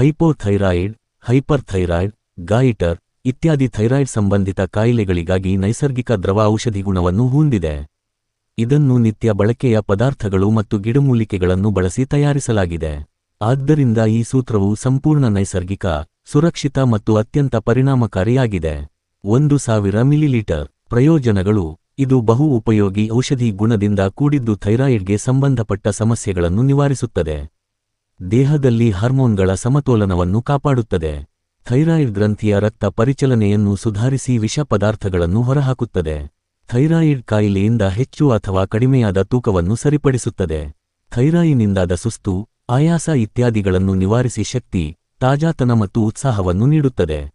ಹೈಪೋಥೈರಾಯಿಡ್, ಹೈಪರ್ಥೈರಾಯ್ಡ್, ಗಾಯಿಟರ್ ಇತ್ಯಾದಿ ಥೈರಾಯ್ಡ್ ಸಂಬಂಧಿತ ಕಾಯಿಲೆಗಳಿಗಾಗಿ ನೈಸರ್ಗಿಕ ದ್ರವ ಔಷಧಿ ಗುಣವನ್ನು ಹೊಂದಿದೆ. ಇದನ್ನು ನಿತ್ಯ ಬಳಕೆಯ ಪದಾರ್ಥಗಳು ಮತ್ತು ಗಿಡಮೂಲಿಕೆಗಳನ್ನು ಬಳಸಿ ತಯಾರಿಸಲಾಗಿದೆ. ಆದ್ದರಿಂದ ಈ ಸೂತ್ರವು ಸಂಪೂರ್ಣ ನೈಸರ್ಗಿಕ, ಸುರಕ್ಷಿತ ಮತ್ತು ಅತ್ಯಂತ ಪರಿಣಾಮಕಾರಿಯಾಗಿದೆ. ಒಂದು ಸಾವಿರ ಮಿಲಿಲೀಟರ್ ಪ್ರಯೋಜನಗಳು. ಇದು ಬಹು ಉಪಯೋಗಿ ಔಷಧಿ ಗುಣದಿಂದ ಕೂಡಿದ್ದು ಥೈರಾಯಿಡ್ಗೆ ಸಂಬಂಧಪಟ್ಟ ಸಮಸ್ಯೆಗಳನ್ನು ನಿವಾರಿಸುತ್ತದೆ. ದೇಹದಲ್ಲಿ ಹಾರ್ಮೋನ್ಗಳ ಸಮತೋಲನವನ್ನು ಕಾಪಾಡುತ್ತದೆ. ಥೈರಾಯಿಡ್ ಗ್ರಂಥಿಯ ರಕ್ತ ಪರಿಚಲನೆಯನ್ನು ಸುಧಾರಿಸಿ ವಿಷ ಪದಾರ್ಥಗಳನ್ನು ಹೊರಹಾಕುತ್ತದೆ. ಥೈರಾಯಿಡ್ ಕಾಯಿಲೆಯಿಂದ ಹೆಚ್ಚು ಅಥವಾ ಕಡಿಮೆಯಾದ ತೂಕವನ್ನು ಸರಿಪಡಿಸುತ್ತದೆ. ಥೈರಾಯಿನಿಂದಾದ ಸುಸ್ತು, ಆಯಾಸ ಇತ್ಯಾದಿಗಳನ್ನು ನಿವಾರಿಸಿ ಶಕ್ತಿ, ತಾಜಾತನ ಮತ್ತು ಉತ್ಸಾಹವನ್ನು ನೀಡುತ್ತದೆ.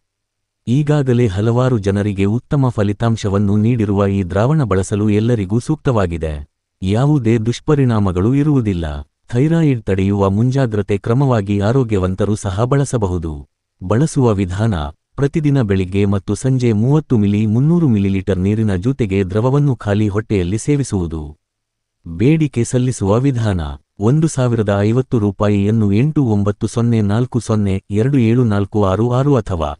ಈಗಾಗಲೇ ಹಲವಾರು ಜನರಿಗೆ ಉತ್ತಮ ಫಲಿತಾಂಶವನ್ನು ನೀಡಿರುವ ಈ ದ್ರಾವಣ ಬಳಸಲು ಎಲ್ಲರಿಗೂ ಸೂಕ್ತವಾಗಿದೆ. ಯಾವುದೇ ದುಷ್ಪರಿಣಾಮಗಳು ಇರುವುದಿಲ್ಲ. ಥೈರಾಯಿಡ್ ತಡೆಯುವ ಮುಂಜಾಗ್ರತೆ ಕ್ರಮವಾಗಿ ಆರೋಗ್ಯವಂತರು ಸಹ ಬಳಸಬಹುದು. ಬಳಸುವ ವಿಧಾನ, ಪ್ರತಿದಿನ ಬೆಳಿಗ್ಗೆ ಮತ್ತು ಸಂಜೆ ಮೂವತ್ತು ಮಿಲಿ ಮುನ್ನೂರು ಮಿಲಿಲೀಟರ್ ನೀರಿನ ಜೊತೆಗೆ ದ್ರವವನ್ನು ಖಾಲಿ ಹೊಟ್ಟೆಯಲ್ಲಿ ಸೇವಿಸುವುದು. ಬೇಡಿಕೆ ಸಲ್ಲಿಸುವ ವಿಧಾನ, ಒಂದು ಸಾವಿರದ ಐವತ್ತು ರೂಪಾಯಿಯನ್ನು ಎಂಟು ಒಂಬತ್ತು ಸೊನ್ನೆ ನಾಲ್ಕು ಸೊನ್ನೆ ಎರಡು ಏಳು ನಾಲ್ಕು ಆರು ಆರು ಅಥವಾ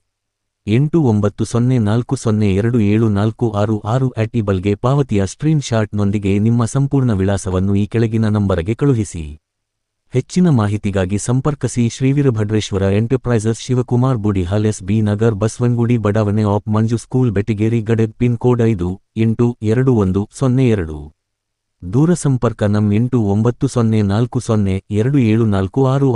ಎಂಟು ಒಂಬತ್ತು ಸೊನ್ನೆ ನಾಲ್ಕು ಸೊನ್ನೆ ಎರಡು ಏಳು ನಾಲ್ಕು ಆರು ಆರು ಅಟ್ ಇಬಲ್ಗೆ ಪಾವತಿಯ ಸ್ಕ್ರೀನ್ಶಾಟ್ನೊಂದಿಗೆ ನಿಮ್ಮ ಸಂಪೂರ್ಣ ವಿಳಾಸವನ್ನು ಈ ಕೆಳಗಿನ ನಂಬರಗೆ ಕಳುಹಿಸಿ. ಹೆಚ್ಚಿನ ಮಾಹಿತಿಗಾಗಿ ಸಂಪರ್ಕಿಸಿ Sriveerabhadreshwara enterprises Shivakumar Budihal S B Nagar Basavanagudi ಬಡಾವಣೆ off Manju school Betageri Gadag pin code ಐದು ಎಂಟು ಎರಡು ಒಂದು ಸೊನ್ನೆ ಎರಡು. ದೂರಸಂಪರ್ಕ ನಂ ಎಂಟು ಒಂಬತ್ತು ಸೊನ್ನೆ ನಾಲ್ಕು ಸೊನ್ನೆ ಎರಡು ಏಳು ನಾಲ್ಕು ಆರು.